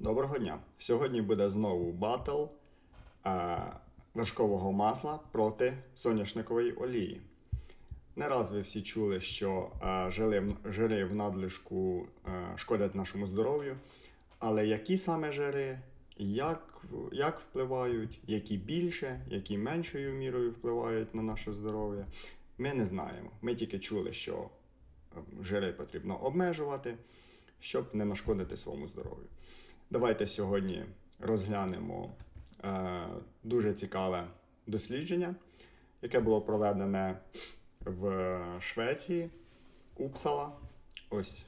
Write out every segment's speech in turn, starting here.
Доброго дня! Сьогодні буде знову батл е, вершкового масла проти соняшникової олії. Не раз ви всі чули, що е, жири, жири в надлишку е, шкодять нашому здоров'ю, але які саме жири, як, як впливають, які більше, які меншою мірою впливають на наше здоров'я, ми не знаємо. Ми тільки чули, що е, жири потрібно обмежувати, щоб не нашкодити своєму здоров'ю. Давайте сьогодні розглянемо е, дуже цікаве дослідження, яке було проведене в Швеції, Упсала. Ось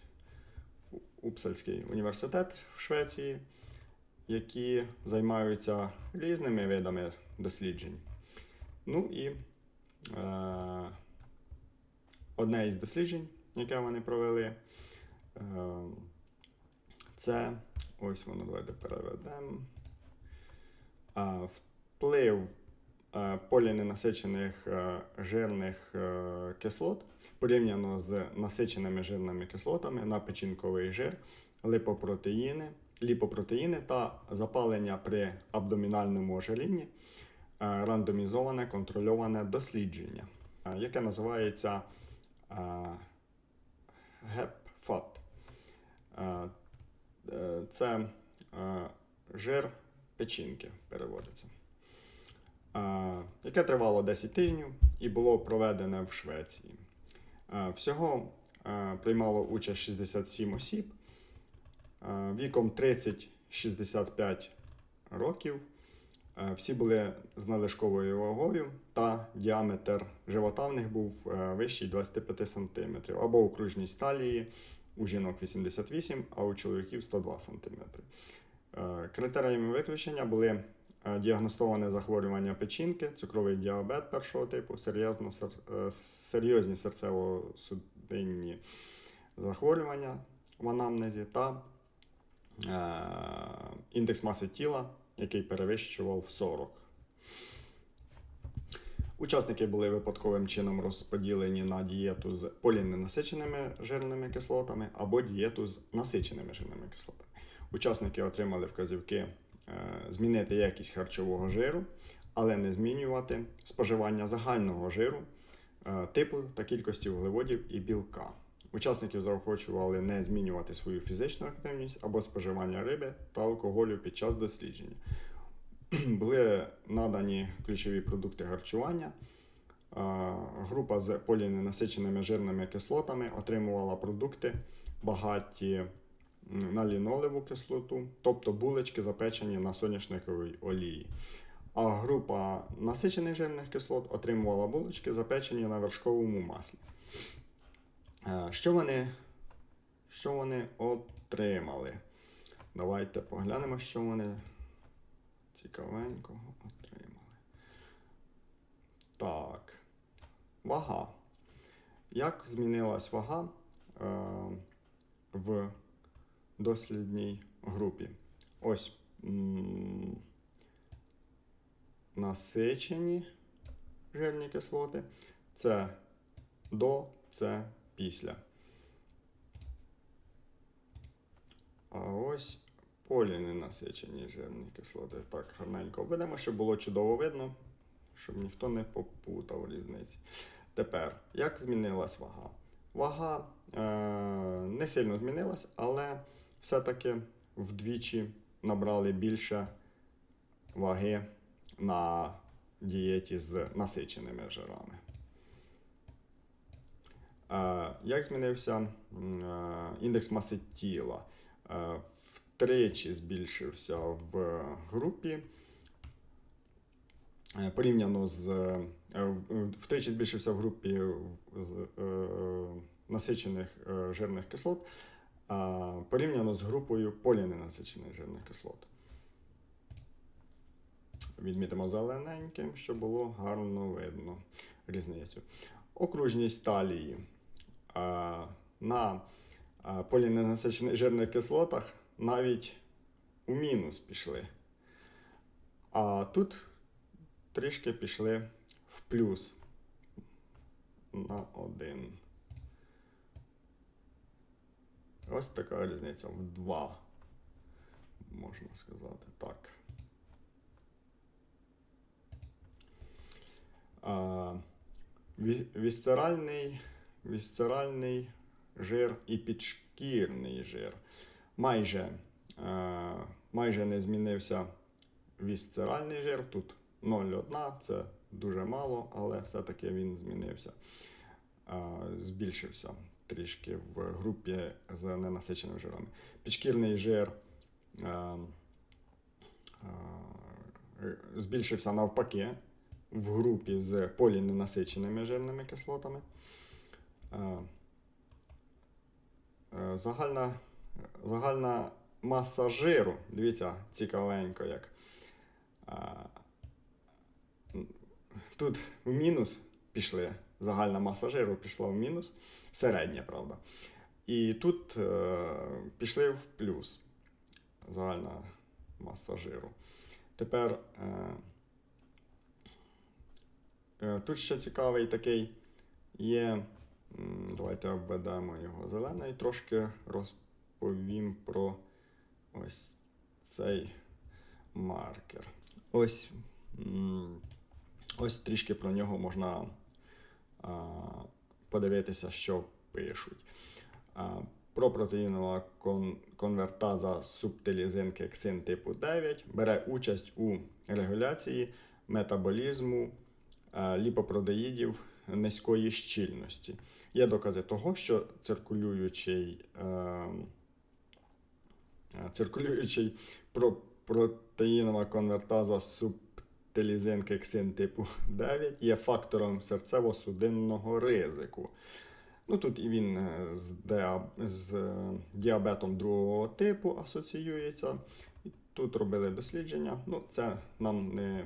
Упсальський університет в Швеції, які займаються різними видами досліджень. Ну і е, одне із досліджень, яке вони провели, е, це ось воно давайте переведемо. Вплив поліненасичених жирних кислот порівняно з насиченими жирними кислотами на печінковий жир, липопротеїни, ліпопротеїни та запалення при абдомінальному ожирінні, рандомізоване контрольоване дослідження, яке називається Е, Це е, жир печінки переводиться, Е, яке тривало 10 тижнів і було проведене в Швеції. Е, Всього е, приймало участь 67 осіб е, віком 30-65 років. Е, Всі були з надлишковою вагою, та діаметр живота в них був е, вищий 25 см, або окружність талії у жінок 88, а у чоловіків 102 см. Е, Критеріями виключення були е, діагностоване захворювання печінки, цукровий діабет першого типу, серйозно, е, серйозні серцево-судинні захворювання в анамнезі та індекс маси тіла, який перевищував 40. Учасники були випадковим чином розподілені на дієту з поліненасиченими жирними кислотами або дієту з насиченими жирними кислотами. Учасники отримали вказівки е, змінити якість харчового жиру, але не змінювати споживання загального жиру, е, типу та кількості вуглеводів і білка. Учасників заохочували не змінювати свою фізичну активність або споживання риби та алкоголю під час дослідження були надані ключові продукти харчування. Група з поліненасиченими жирними кислотами отримувала продукти багаті на лінолеву кислоту, тобто булочки запечені на соняшниковій олії. А група насичених жирних кислот отримувала булочки запечені на вершковому маслі. Е, Що вони, що вони отримали? Давайте поглянемо, що вони цікавенького отримали. Так. Вага. Як змінилась вага е, в дослідній групі? Ось м, насичені жирні кислоти. Це до, це після. А ось поліненасичені жирні кислоти. Так, гарненько видимо, щоб було чудово видно, щоб ніхто не попутав різниці. Тепер, як змінилась вага? Вага е- не сильно змінилась, але все-таки вдвічі набрали більше ваги на дієті з насиченими жирами. Е, Як змінився е, індекс маси тіла? Е, Втричі збільшився в групі. е, Порівняно з е, втричі збільшився в групі з е, насичених жирних кислот, порівняно з групою поліненасичених жирних кислот. Відмітимо зелененьким, щоб було гарно видно різницю. Окружність талії. На поліненасичених жирних кислотах навіть у мінус пішли. А тут трішки пішли в плюс на один. Ось така різниця в два. можна сказати так. А, вісцеральний, вісцеральний жир і підшкірний жир. Майже, е, майже не змінився вісцеральний жир. Тут 0,1, це дуже мало, але все-таки він змінився. Е, збільшився трішки в групі з ненасиченими жирами. Підшкірний жир е, збільшився навпаки в групі з поліненасиченими жирними кислотами. Загальна, загальна маса жиру, дивіться, цікавенько як. Тут в мінус пішли, загальна маса жиру пішла в мінус, середня, правда. І тут е, пішли в плюс загальна маса жиру. Тепер е, е, тут ще цікавий такий є. Давайте обведемо його зелений. Трошки розповім про ось цей маркер. Ось, ось трішки про нього можна а, подивитися, що пишуть. А, Про протеїнова кон- конвертаза субтилізинки ксин типу 9 бере участь у регуляції метаболізму е, ліпопротеїдів низької щільності. Є докази того, що циркулюючий, е, циркулюючий протеїнова конвертаза субтилізинки ксин типу 9 є фактором серцево-судинного ризику. Ну, тут і він е, з, деа- з е, діабетом другого типу асоціюється. Тут робили дослідження. Ну, це нам не,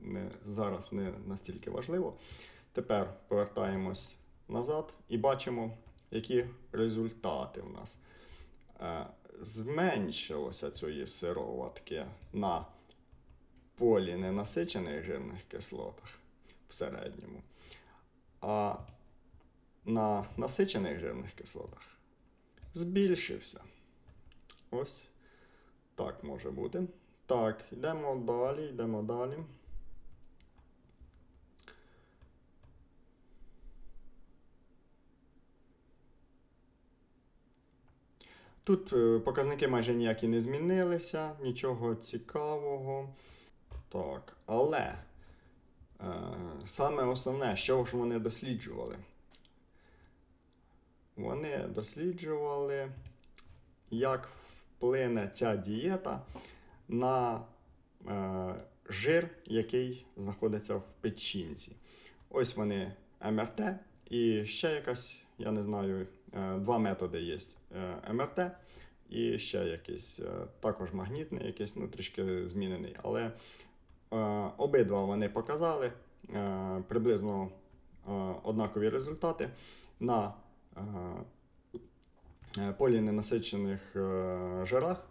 не, зараз не настільки важливо. Тепер повертаємось назад і бачимо, які результати в нас. Зменшилося цієї сироватки на поліненасичених жирних кислотах в середньому. А на насичених жирних кислотах збільшився. Ось так може бути. Так, йдемо далі, йдемо далі. Тут е, показники майже ніякі не змінилися, нічого цікавого. Так, але е, саме основне, що ж вони досліджували? Вони досліджували, як вплине ця дієта на е, жир, який знаходиться в печінці. Ось вони МРТ і ще якась, я не знаю, е, два методи є е, МРТ і ще якийсь, е, також магнітний, якийсь, ну трішки змінений. Але обидва вони показали приблизно однакові результати на поліненасичених е, жирах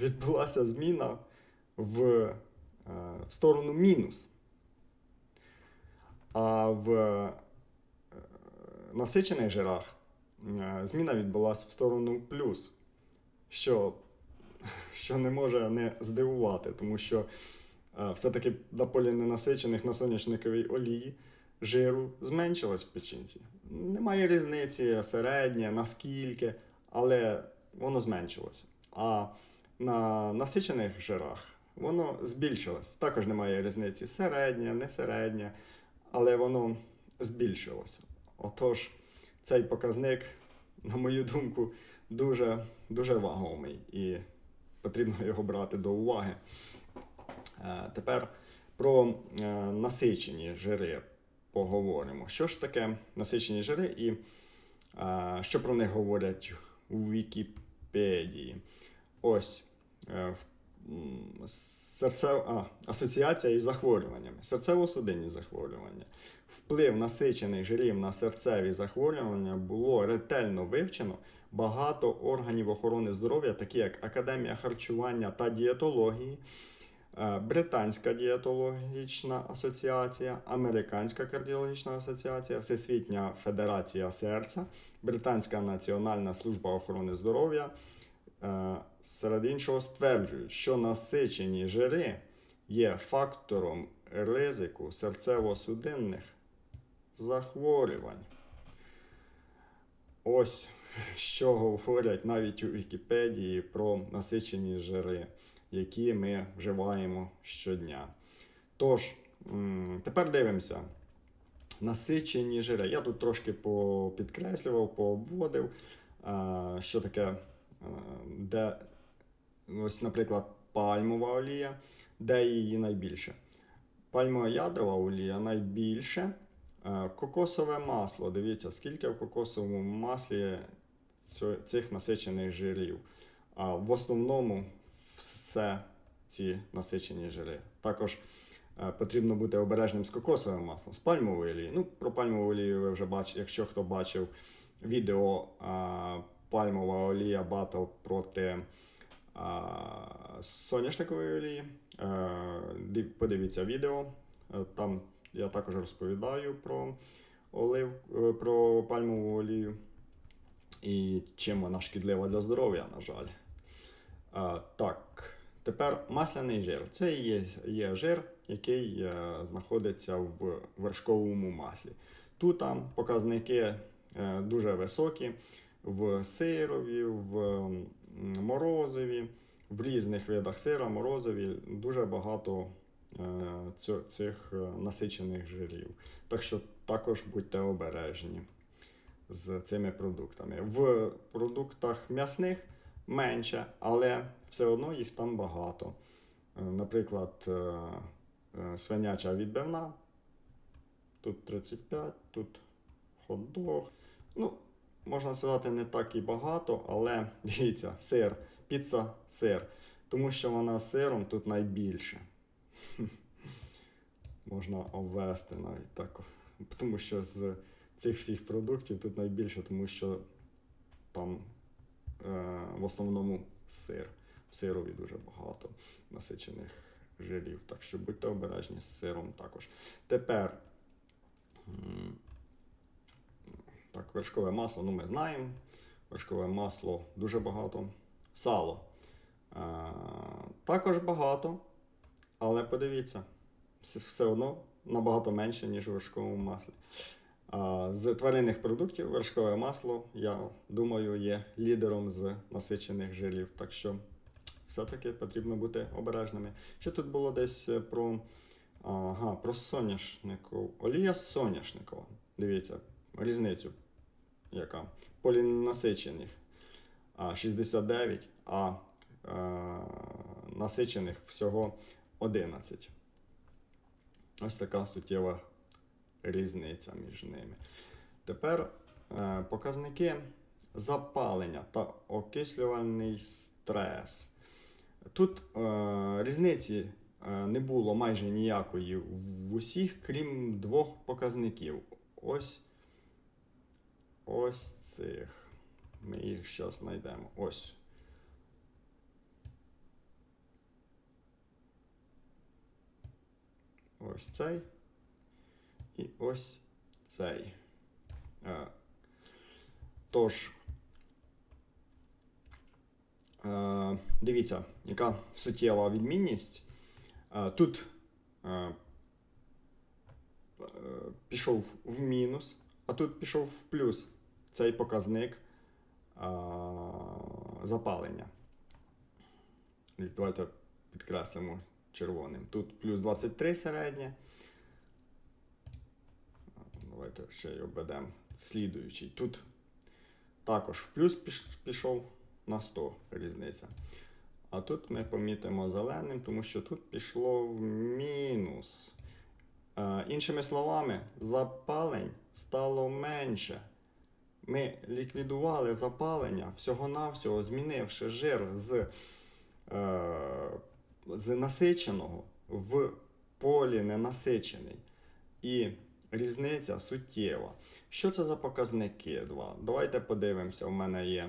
відбулася зміна в, в сторону мінус. А в насичених жирах е, зміна відбулася в сторону плюс, що, що не може не здивувати, тому що е, все-таки на поліненасичених на соняшниковій олії жиру зменшилось в печінці. Немає різниці середнє, наскільки, але воно зменшилося. А на насичених жирах воно збільшилось. Також немає різниці середнє, не середнє, але воно збільшилося. Отож, цей показник, на мою думку, дуже, дуже вагомий і потрібно його брати до уваги. Е, Тепер про е, насичені жири поговоримо. Що ж таке насичені жири і е, що про них говорять у Вікіпедії? Ось в- а, асоціація із захворюваннями. Серцево-судинні захворювання. Вплив насичених жирів на серцеві захворювання було ретельно вивчено. Багато органів охорони здоров'я, такі як Академія харчування та дієтології, е, Британська дієтологічна асоціація, Американська кардіологічна асоціація, Всесвітня Федерація серця, Британська Національна служба охорони здоров'я, е, серед іншого стверджують, що насичені жири є фактором ризику серцево-судинних захворювань. Ось що говорять навіть у Вікіпедії про насичені жири, які ми вживаємо щодня. Тож, тепер дивимося. Насичені жири. Я тут трошки попідкреслював, пообводив, що таке, е, де, ось, наприклад, пальмова олія, де її найбільше. Пальмова ядрова олія найбільше. Е, Кокосове масло. Дивіться, скільки в кокосовому маслі цих насичених жирів. В основному все ці насичені жири. Також е, потрібно бути обережним з кокосовим маслом, з пальмовою олією. Ну, про пальмову олію ви вже бачите, якщо хто бачив відео а, пальмова олія батл проти соняшникової олії. Е, подивіться відео. Е, Там я також розповідаю про олив, е, про пальмову олію і чим вона шкідлива для здоров'я, на жаль. А, так, тепер масляний жир. Це є, є жир, який е, знаходиться в вершковому маслі. Тут там показники е, дуже високі в сирові, в морозиві, в різних видах сира, морозиві дуже багато цих е, насичених жирів. Так що також будьте обережні з цими продуктами. В продуктах м'ясних менше, але все одно їх там багато. Е, Наприклад, е, е, свиняча відбивна. Тут 35, тут хот-дог. Ну, можна сказати, не так і багато, але дивіться, сир, піца сир. Тому що вона з сиром тут найбільше. Можна обвести навіть так. Тому що з цих всіх продуктів тут найбільше, тому що там е, в основному сир. В сирові дуже багато насичених жирів. Так що будьте обережні з сиром також. Тепер так, вершкове масло, ну ми знаємо. Вершкове масло дуже багато. Сало. Е, також багато, але подивіться, все- одно набагато менше, ніж у вершковому маслі. З тваринних продуктів вершкове масло, я думаю, є лідером з насичених жирів. Так що все-таки потрібно бути обережними. Ще тут було десь е, про, ага, про соняшнику. Олія соняшникова. Дивіться, різницю, яка полінасичених 69, а е, насичених всього 11. Ось така суттєва різниця між ними. Тепер е, показники запалення та окислювальний стрес. Тут е, різниці е, не було майже ніякої в усіх, крім двох показників. Ось ось цих. Ми їх зараз знайдемо. Ось. Ось цей. І ось цей. Е, Тож, е, дивіться, яка суттєва відмінність. Е, Тут пішов в мінус, а тут пішов в плюс цей показник запалення. Давайте підкреслимо червоним. Тут плюс 23 середнє. Давайте ще й обведемо слідуючий. Тут також в плюс пішов на 100 різниця. А тут ми помітимо зеленим, тому що тут пішло в мінус. Е, іншими словами, запалень стало менше. Ми ліквідували запалення всього-навсього, змінивши жир з, е, з насиченого в поліненасичений. І різниця суттєва. Що це за показники? Два? Давайте подивимося. У мене є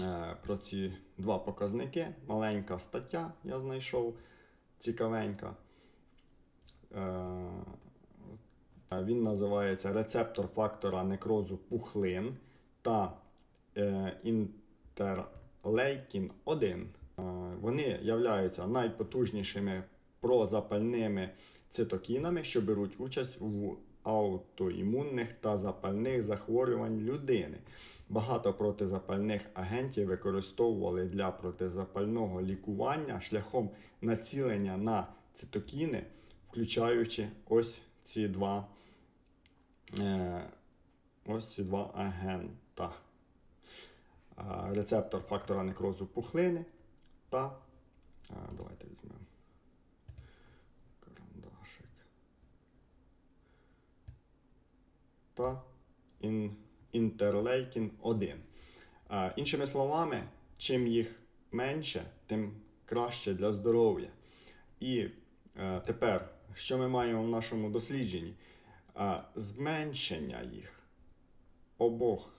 е, про ці два показники. Маленька стаття я знайшов цікавенька. Е, він називається Рецептор фактора некрозу пухлин та е, інтерлейкін 1. Вони являються найпотужнішими прозапальними цитокінами, що беруть участь у аутоімунних та запальних захворювань людини. Багато протизапальних агентів використовували для протизапального лікування шляхом націлення на цитокіни, включаючи ось ці два, е, ось ці два агента. Рецептор фактора некрозу пухлини та. е, Давайте візьмемо карандашик. Та ін, інтерлейкін 1. Е, іншими словами, чим їх менше, тим краще для здоров'я. І е, тепер, що ми маємо в нашому дослідженні? Е, зменшення їх обох.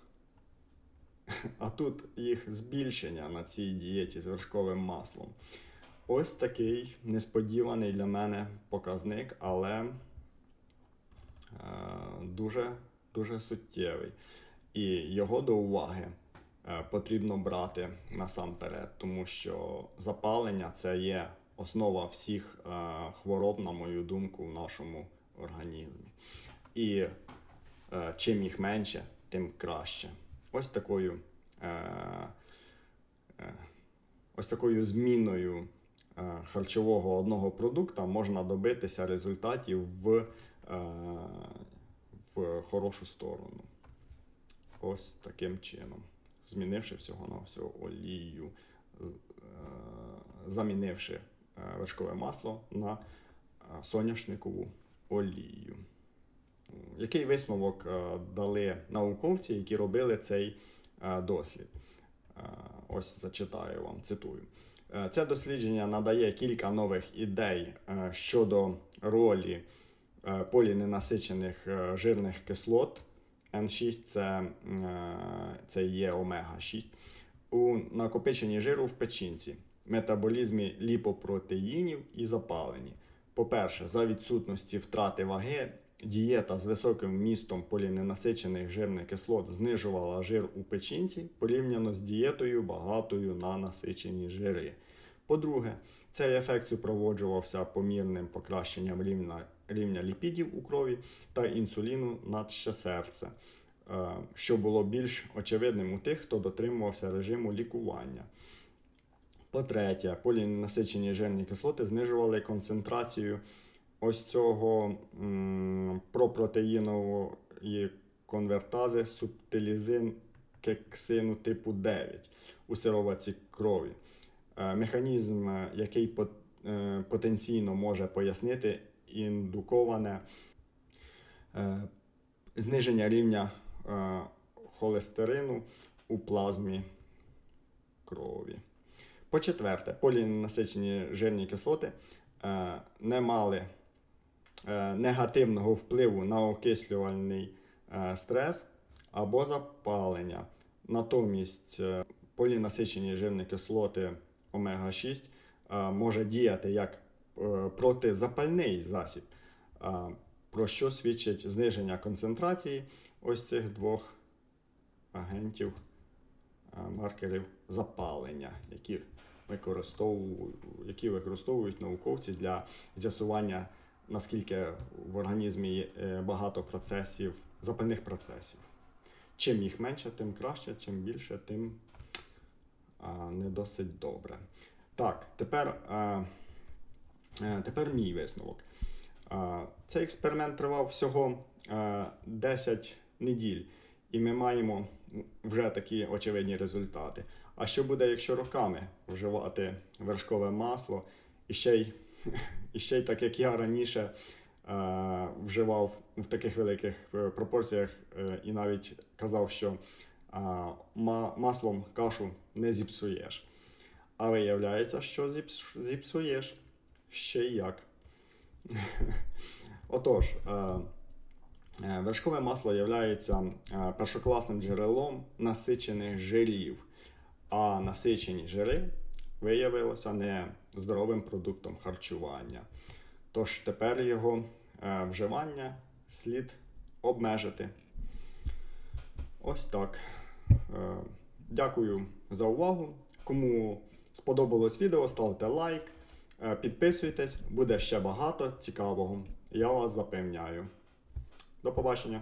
А тут їх збільшення на цій дієті з вершковим маслом. Ось такий несподіваний для мене показник, але е, дуже, дуже суттєвий. І його до уваги е, потрібно брати насамперед, тому що запалення це є основа всіх е, хвороб, на мою думку, в нашому організмі. І е, чим їх менше, тим краще. Ось такою, е, е, ось такою зміною е, харчового одного продукта можна добитися результатів в, в хорошу сторону. Ось таким чином. Змінивши всього на всього олію, замінивши вершкове масло на соняшникову олію. Який висновок е, дали науковці, які робили цей е, дослід? Е, Ось зачитаю вам, цитую. Це дослідження надає кілька нових ідей щодо ролі поліненасичених жирних кислот. N6 це, це є омега-6 у накопиченні жиру в печінці, метаболізмі ліпопротеїнів і запаленні. По-перше, за відсутності втрати ваги, дієта з високим вмістом поліненасичених жирних кислот знижувала жир у печінці порівняно з дієтою багатою на насичені жири. По-друге, цей ефект супроводжувався помірним покращенням рівня, рівня ліпідів у крові та інсуліну над ще серце, е, що було більш очевидним у тих, хто дотримувався режиму лікування. По-третє, поліненасичені жирні кислоти знижували концентрацію ось цього пропротеїнової конвертази субтилізин кексину типу 9 у сироватці крові. Е, Механізм, е, який е, потенційно може пояснити індуковане зниження рівня холестерину у плазмі крові. По-четверте, поліненасичені жирні кислоти не мали негативного впливу на окислювальний е, стрес або запалення. Натомість е, полінасичені жирні кислоти омега-6 е, може діяти як е, протизапальний засіб, е, про що свідчить зниження концентрації ось цих двох агентів е, маркерів запалення, які використовують, які використовують науковці для з'ясування, наскільки в організмі є е, багато процесів, запальних процесів. Чим їх менше, тим краще, чим більше, тим а, не досить добре. Так, тепер, а, е, тепер мій висновок. А, Цей експеримент тривав всього а, 10 неділь, і ми маємо вже такі очевидні результати. А що буде, якщо роками вживати вершкове масло і ще й, і ще й так як я раніше е, вживав в таких великих е, пропорціях е, і навіть казав, що маслом кашу не зіпсуєш. А виявляється, що зіпсуєш ще й як. Отож, вершкове масло є першокласним джерелом насичених жирів, а насичені жири виявилося не здоровим продуктом харчування. Тож тепер його е, вживання слід обмежити. Ось так. Е, Дякую за увагу. Кому сподобалось відео, ставте лайк, е, підписуйтесь, буде ще багато цікавого. Я вас запевняю. До побачення!